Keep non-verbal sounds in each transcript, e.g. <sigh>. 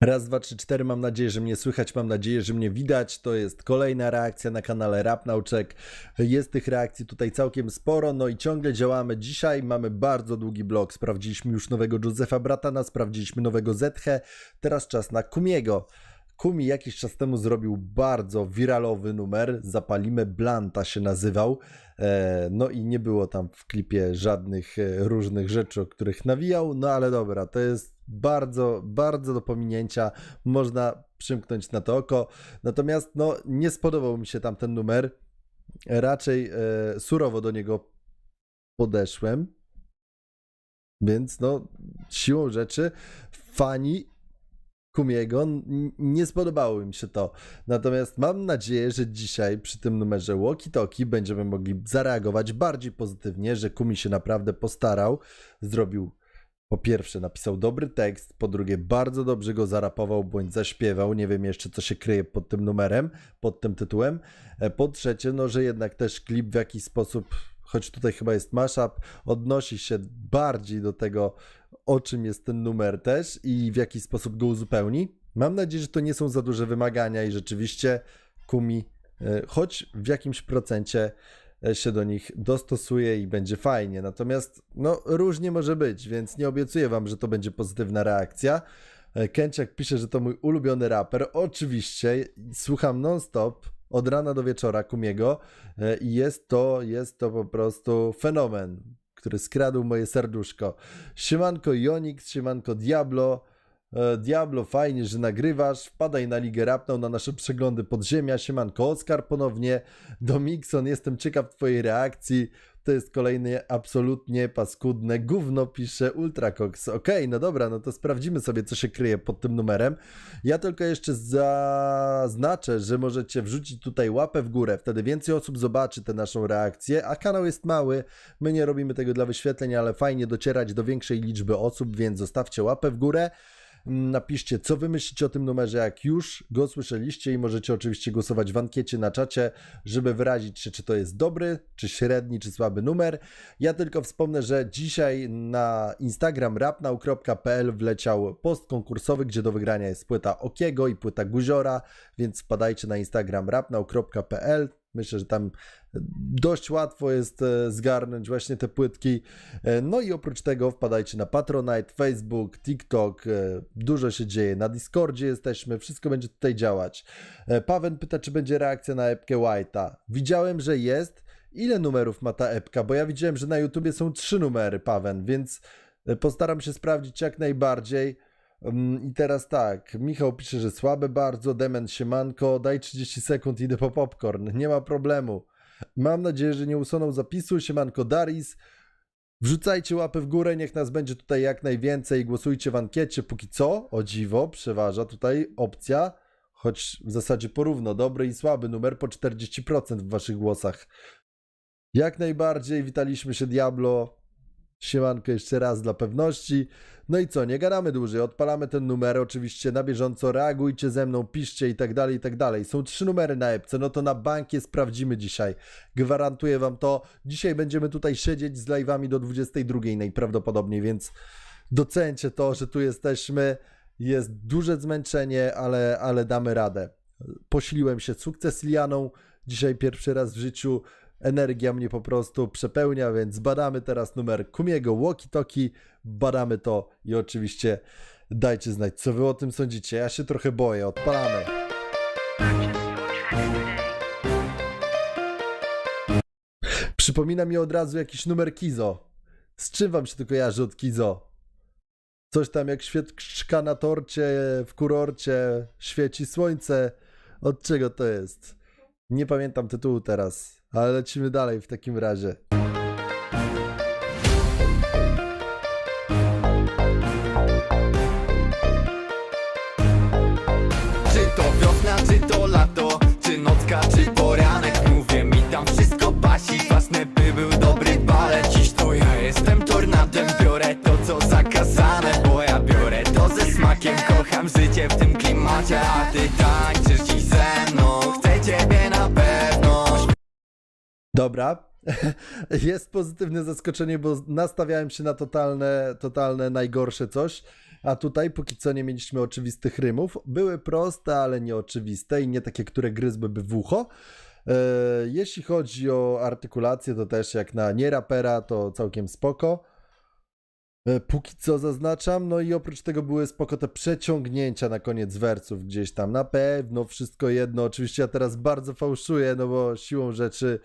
Raz, dwa, trzy, cztery. Mam nadzieję, że mnie słychać, mam nadzieję, że mnie widać. To jest kolejna reakcja na kanale Rap Nauczek. Jest tych reakcji tutaj całkiem sporo, no i ciągle działamy. Dzisiaj mamy bardzo długi blog. Sprawdziliśmy już nowego Józefa Bratana, sprawdziliśmy nowego Zethe. Teraz czas na Kumiego. Kumi jakiś czas temu zrobił bardzo wiralowy numer. Zapalimy Blanta się nazywał. E, No i nie było tam w klipie żadnych e, różnych rzeczy, o których nawijał. No ale dobra, to jest bardzo, bardzo do pominięcia. Można przymknąć na to oko. Natomiast no, nie spodobał mi się tam ten numer. Raczej e, surowo do niego podeszłem. Więc no, siłą rzeczy fani Kumiego nie spodobało im się to. Natomiast mam nadzieję, że dzisiaj przy tym numerze Walkie Talkie będziemy mogli zareagować bardziej pozytywnie, że Kumi się naprawdę postarał, zrobił po pierwsze napisał dobry tekst, po drugie bardzo dobrze go zarapował bądź zaśpiewał, nie wiem jeszcze co się kryje pod tym numerem, pod tym tytułem. E, Po trzecie, no że jednak też klip w jakiś sposób, choć tutaj chyba jest mashup, odnosi się bardziej do tego, o czym jest ten numer też i w jaki sposób go uzupełni. Mam nadzieję, że to nie są za duże wymagania i rzeczywiście Kumi, e, choć w jakimś procencie e, się do nich dostosuje i będzie fajnie. Natomiast no różnie może być, więc nie obiecuję wam, że to będzie pozytywna reakcja. E, Kęciak pisze, że to mój ulubiony raper. Oczywiście słucham non-stop od rana do wieczora Kumiego i jest to, jest to po prostu fenomen, który skradł moje serduszko. Siemanko Jonix, siemanko Diablo. E, Diablo, fajnie, że nagrywasz. Wpadaj na Ligę Rapną, na nasze przeglądy podziemia. Siemanko Oskar ponownie. Domikson, jestem ciekaw twojej reakcji. To jest kolejne absolutnie paskudne gówno, pisze Ultracox. Okej, no dobra, no to sprawdzimy sobie, co się kryje pod tym numerem. Ja tylko jeszcze zaznaczę, że możecie wrzucić tutaj łapę w górę, wtedy więcej osób zobaczy tę naszą reakcję, a kanał jest mały, my nie robimy tego dla wyświetleń, ale fajnie docierać do większej liczby osób, więc zostawcie łapę w górę. Napiszcie, co wy myślicie o tym numerze, jak już go słyszeliście i możecie oczywiście głosować w ankiecie na czacie, żeby wyrazić się, czy to jest dobry, czy średni, czy słaby numer. Ja tylko wspomnę, że dzisiaj na Instagram rapnau.pl wleciał post konkursowy, gdzie do wygrania jest płyta Okiego i płyta Guziora, więc wpadajcie na Instagram rapnau.pl. Myślę, że tam dość łatwo jest e, zgarnąć właśnie te płytki. E, No i oprócz tego wpadajcie na Patronite, Facebook, TikTok. e, Dużo się dzieje. Na Discordzie jesteśmy, wszystko będzie tutaj działać. E, Paweł pyta, czy będzie reakcja na epkę White'a. Widziałem, że jest. Ile numerów ma ta epka? Bo ja widziałem, że na YouTubie są trzy numery, Paweł, więc e, postaram się sprawdzić jak najbardziej. I teraz tak, Michał pisze, że słabe bardzo, Demen siemanko, daj 30 sekund, idę po popcorn, nie ma problemu. Mam nadzieję, że nie usuną zapisu, siemanko Daris. Wrzucajcie łapy w górę, niech nas będzie tutaj jak najwięcej, głosujcie w ankiecie, póki co, o dziwo, przeważa tutaj opcja, choć w zasadzie porówno, dobry i słaby numer po 40% w waszych głosach. Jak najbardziej, witaliśmy się Diablo, Siemanko jeszcze raz dla pewności. No i co, nie gadamy dłużej, odpalamy ten numer, oczywiście na bieżąco reagujcie ze mną, piszcie i tak dalej, i tak dalej. Są trzy numery na epce, no to na bankie sprawdzimy dzisiaj. Gwarantuję wam to. Dzisiaj będziemy tutaj siedzieć z live'ami do 22 najprawdopodobniej, więc docencie to, że tu jesteśmy. Jest duże zmęczenie, ale, ale damy radę. Posiliłem się sukces dzisiaj pierwszy raz w życiu energia mnie po prostu przepełnia, więc badamy teraz numer Kumiego Walkie Talkie, badamy to i oczywiście dajcie znać, co wy o tym sądzicie. Ja się trochę boję, odpalamy. Przypomina mi od razu jakiś numer Kizo. Z czym wam się to kojarzy od Kizo? Coś tam jak świeczka na torcie w kurorcie, świeci słońce. Od czego to jest? Nie pamiętam tytułu teraz, ale lecimy dalej w takim razie. Czy to wiosna, czy to lato, czy nocka, czy poranek Mówię mi tam wszystko Dobra. <laughs> Jest pozytywne zaskoczenie, bo nastawiałem się na totalne, totalne najgorsze coś, a tutaj póki co nie mieliśmy oczywistych rymów. Były proste, ale nieoczywiste i nie takie, które gryzłyby w ucho. E, Jeśli chodzi o artykulację, to też jak na nie rapera, to całkiem spoko. E, Póki co zaznaczam, no i oprócz tego były spoko te przeciągnięcia na koniec wersów gdzieś tam, na pewno wszystko jedno, oczywiście ja teraz bardzo fałszuję, no bo siłą rzeczy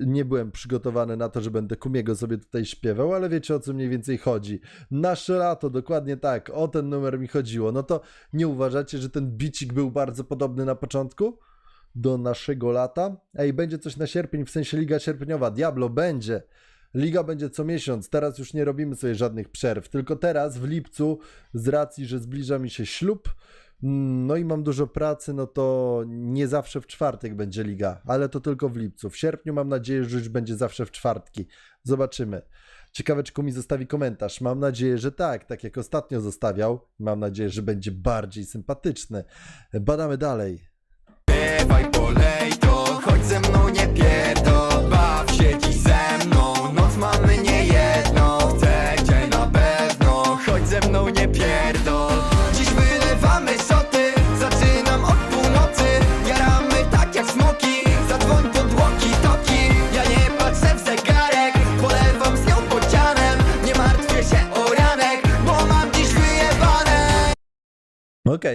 nie byłem przygotowany na to, że będę Kumiego sobie tutaj śpiewał, ale wiecie o co mniej więcej chodzi. Nasze lato, dokładnie tak, o ten numer mi chodziło, no to nie uważacie, że ten bicik był bardzo podobny na początku? Do naszego lata? Ej, będzie coś na sierpień, w sensie Liga Sierpniowa, Diablo, będzie! Liga będzie co miesiąc. Teraz już nie robimy sobie żadnych przerw. Tylko teraz w lipcu, z racji, że zbliża mi się ślub, mm, no i mam dużo pracy, no to nie zawsze w czwartek będzie liga, ale to tylko w lipcu. W sierpniu mam nadzieję, że już będzie zawsze w czwartki. Zobaczymy. Ciekawe, czy mi zostawi komentarz. Mam nadzieję, że tak, tak jak ostatnio zostawiał. Mam nadzieję, że będzie bardziej sympatyczny. Badamy dalej. Polej to, ze mną nie pierdol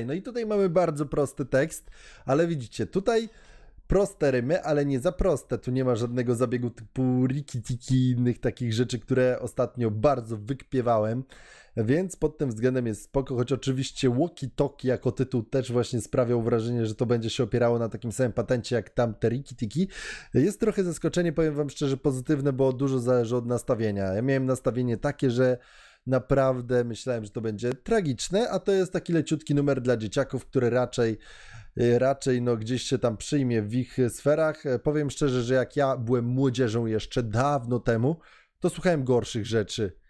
no i tutaj mamy bardzo prosty tekst, ale widzicie, tutaj proste rymy, ale nie za proste. Tu nie ma żadnego zabiegu typu riki-tiki innych takich rzeczy, które ostatnio bardzo wykpiewałem, więc pod tym względem jest spoko, choć oczywiście walkie-talkie jako tytuł też właśnie sprawiał wrażenie, że to będzie się opierało na takim samym patencie jak tamte riki-tiki. Jest trochę zaskoczenie, powiem wam szczerze, pozytywne, bo dużo zależy od nastawienia. Ja miałem nastawienie takie, że naprawdę myślałem, że to będzie tragiczne, a to jest taki leciutki numer dla dzieciaków, który raczej y, raczej no gdzieś się tam przyjmie w ich sferach. E, Powiem szczerze, że jak ja byłem młodzieżą jeszcze dawno temu, to słuchałem gorszych rzeczy.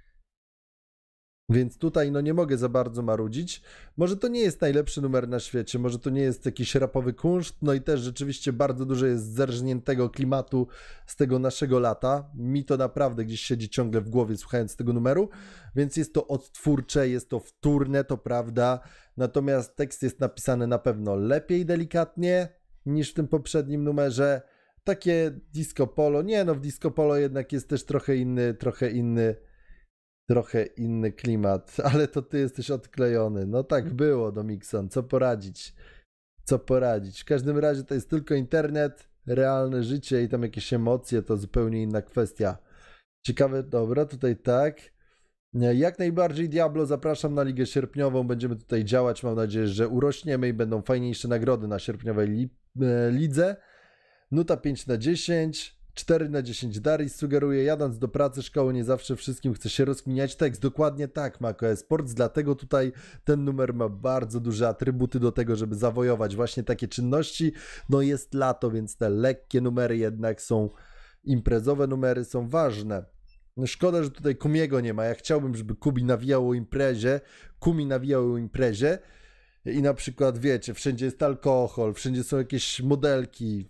Więc tutaj no nie mogę za bardzo marudzić. Może to nie jest najlepszy numer na świecie, może to nie jest jakiś rapowy kunszt, no i też rzeczywiście bardzo dużo jest zerżniętego klimatu z tego naszego lata. Mi to naprawdę gdzieś siedzi ciągle w głowie słuchając tego numeru, więc jest to odtwórcze, jest to wtórne, to prawda. Natomiast tekst jest napisany na pewno lepiej delikatnie niż w tym poprzednim numerze. Takie disco polo, nie no w disco polo jednak jest też trochę inny, trochę inny trochę inny klimat, <laughs> ale to ty jesteś odklejony. No tak było, Domikson, co poradzić? Co poradzić? W każdym razie to jest tylko internet, realne życie i tam jakieś emocje to zupełnie inna kwestia. Ciekawe, dobra, tutaj tak. Jak najbardziej Diablo, zapraszam na Ligę Sierpniową, będziemy tutaj działać, mam nadzieję, że urośniemy i będą fajniejsze nagrody na sierpniowej li, e, lidze. Nuta 5 na 10, 4 na 10 Darius sugeruje, jadąc do pracy szkoły nie zawsze wszystkim chce się rozkminiać tekst. Dokładnie tak, Mako Esports, dlatego tutaj ten numer ma bardzo duże atrybuty do tego, żeby zawojować właśnie takie czynności. No jest lato, więc te lekkie numery jednak są, imprezowe numery są ważne. Szkoda, że tutaj Kumiego nie ma. Ja chciałbym, żeby Kubi nawijał o imprezie, Kumi nawijał o imprezie i na przykład, wiecie, wszędzie jest alkohol, wszędzie są jakieś modelki.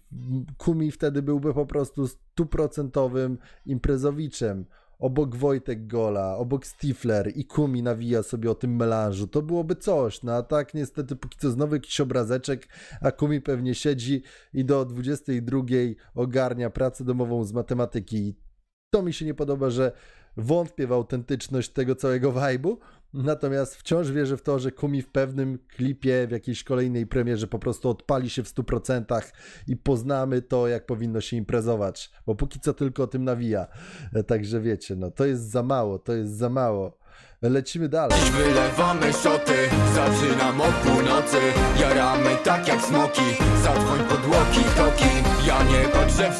Kumi wtedy byłby po prostu stuprocentowym imprezowiczem. Obok Wojtek Gola, obok Stifler i Kumi nawija sobie o tym melanżu. To byłoby coś, no a tak niestety póki co znowu jakiś obrazeczek, a Kumi pewnie siedzi i do 22 ogarnia pracę domową z matematyki. To mi się nie podoba, że wątpię w autentyczność tego całego vibe'u, natomiast wciąż wierzę w to, że Kumi w pewnym klipie, w jakiejś kolejnej premierze po prostu odpali się w 100% i poznamy to, jak powinno się imprezować, bo póki co tylko o tym nawija. E, Także wiecie, no to jest za mało, to jest za mało. Lecimy dalej. Wylewamy szoty, zaczynam od północy Jaramy tak jak smoki, toki Ja nie patrzę w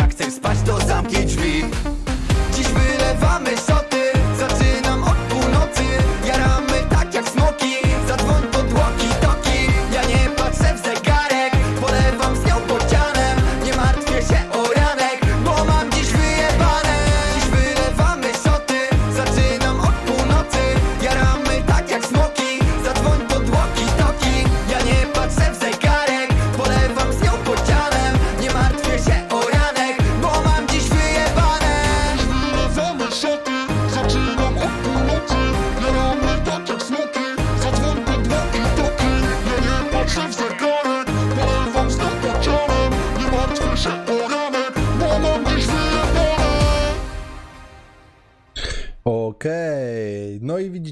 jak chcesz spać to zamknij drzwi. Dziś wylewamy szoty,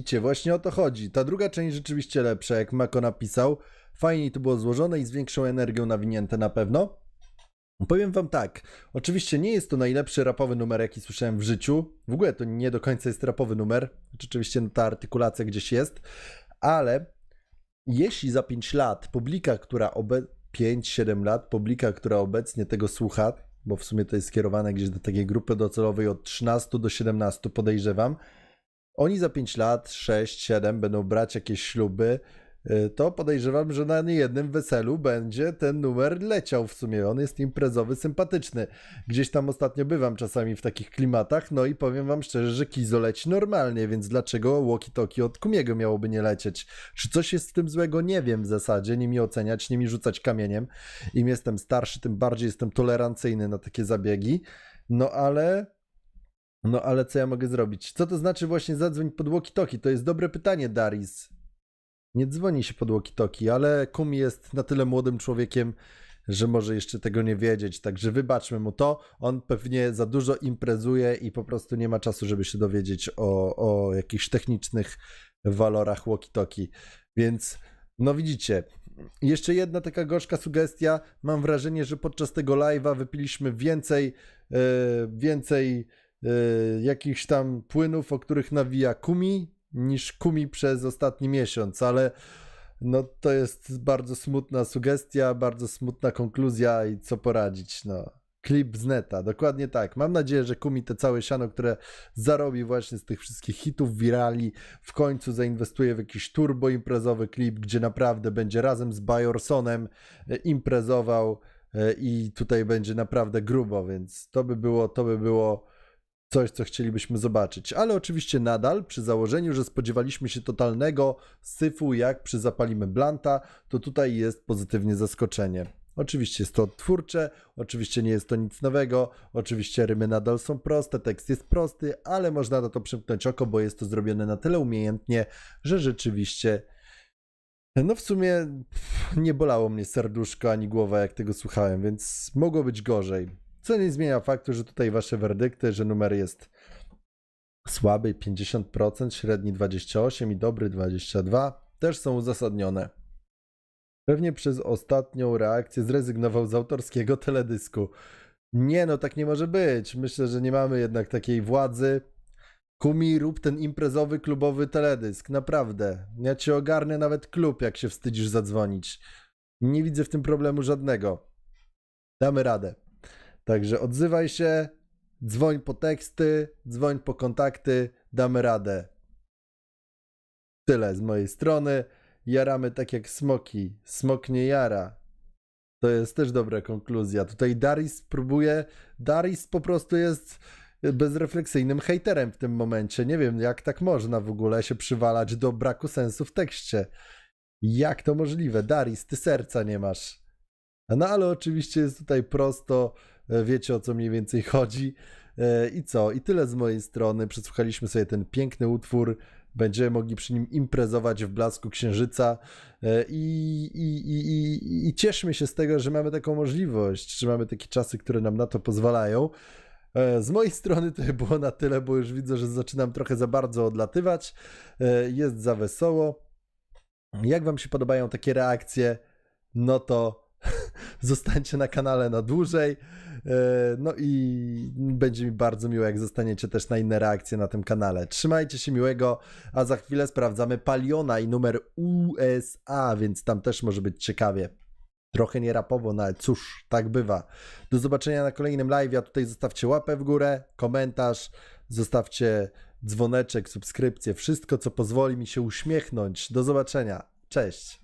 widzicie, właśnie o to chodzi. Ta druga część rzeczywiście lepsza, jak Mako napisał. Fajniej to było złożone i z większą energią nawinięte na pewno. Powiem wam tak, oczywiście nie jest to najlepszy rapowy numer, jaki słyszałem w życiu. W ogóle to nie do końca jest rapowy numer. Rzeczywiście no, ta artykulacja gdzieś jest, ale jeśli za 5 lat publika, która obe... 5-7 lat, publika, która obecnie tego słucha, bo w sumie to jest skierowane gdzieś do takiej grupy docelowej od 13 do 17 podejrzewam, oni za 5 lat, 6, 7 będą brać jakieś śluby, y, to podejrzewam, że na niejednym weselu będzie ten numer leciał w sumie. On jest imprezowy, sympatyczny. Gdzieś tam ostatnio bywam czasami w takich klimatach, no i powiem wam szczerze, że Kizo leci normalnie, więc dlaczego walkie-talkie od Kumiego miałoby nie lecieć? Czy coś jest w tym złego? Nie wiem w zasadzie, nie mi oceniać, nie mi rzucać kamieniem. Im jestem starszy, tym bardziej jestem tolerancyjny na takie zabiegi. No ale no ale co ja mogę zrobić? Co to znaczy właśnie zadzwoń pod walkie-talkie? To jest dobre pytanie, Daris. Nie dzwoni się pod walkie-talkie, ale Kumi jest na tyle młodym człowiekiem, że może jeszcze tego nie wiedzieć, także wybaczmy mu to. On pewnie za dużo imprezuje i po prostu nie ma czasu, żeby się dowiedzieć o, o jakichś technicznych walorach walkie-talkie. Więc no widzicie, jeszcze jedna taka gorzka sugestia. Mam wrażenie, że podczas tego live'a wypiliśmy więcej, e, więcej e, jakichś tam płynów, o których nawija Kumi, niż Kumi przez ostatni miesiąc, ale no to jest bardzo smutna sugestia, bardzo smutna konkluzja i co poradzić, no. Klip z neta, dokładnie tak. Mam nadzieję, że Kumi te całe siano, które zarobi właśnie z tych wszystkich hitów, wirali, w końcu zainwestuje w jakiś turbo imprezowy klip, gdzie naprawdę będzie razem z Bajorsonem e, imprezował e, i tutaj będzie naprawdę grubo, więc to by było, to by było coś, co chcielibyśmy zobaczyć. Ale oczywiście nadal przy założeniu, że spodziewaliśmy się totalnego syfu, jak przy zapalimy blanta, to tutaj jest pozytywnie zaskoczenie. Oczywiście jest to twórcze, oczywiście nie jest to nic nowego, oczywiście rymy nadal są proste, tekst jest prosty, ale można na to przymknąć oko, bo jest to zrobione na tyle umiejętnie, że rzeczywiście no w sumie nie bolało mnie serduszko ani głowa, jak tego słuchałem, więc mogło być gorzej. Co nie zmienia faktu, że tutaj wasze werdykty, że numer jest słaby 50%, średni 28% i dobry 22% też są uzasadnione. Pewnie przez ostatnią reakcję zrezygnował z autorskiego teledysku. Nie no, tak nie może być. Myślę, że nie mamy jednak takiej władzy. Kumi, rób ten imprezowy, klubowy teledysk. Naprawdę. Ja ci ogarnę nawet klub, jak się wstydzisz zadzwonić. Nie widzę w tym problemu żadnego. Damy radę. Także odzywaj się, dzwoń po teksty, dzwoń po kontakty, damy radę. Tyle z mojej strony. Jaramy tak jak smoki. Smok nie jara. To jest też dobra konkluzja. Tutaj Daris próbuje. Daris po prostu jest bezrefleksyjnym hejterem w tym momencie. Nie wiem, jak tak można w ogóle się przywalać do braku sensu w tekście. Jak to możliwe? Daris, ty serca nie masz. No ale oczywiście jest tutaj prosto. E, Wiecie o co mniej więcej <laughs> chodzi. E, I co? I tyle z mojej strony. Przesłuchaliśmy sobie ten piękny utwór. Będziemy mogli przy nim imprezować w blasku księżyca E, i, i, i, i, cieszmy się z tego, że mamy taką możliwość, że mamy takie czasy, które nam na to pozwalają. Z mojej <laughs> strony to było na tyle, bo już widzę, że zaczynam trochę za bardzo odlatywać. Jest za wesoło. Jak Wam się podobają takie reakcje, no to <laughs> zostańcie na kanale na dłużej. E, No i będzie mi bardzo miło, jak zostaniecie też na inne reakcje na tym kanale. Trzymajcie się miłego, a za chwilę sprawdzamy Paliona i numer USA, więc tam też może być ciekawie. Trochę nie rapowo, no ale cóż, tak bywa. Do zobaczenia na kolejnym live. A tutaj zostawcie łapę w górę, komentarz, zostawcie dzwoneczek, subskrypcję, wszystko co pozwoli mi się uśmiechnąć. Do zobaczenia. Cześć.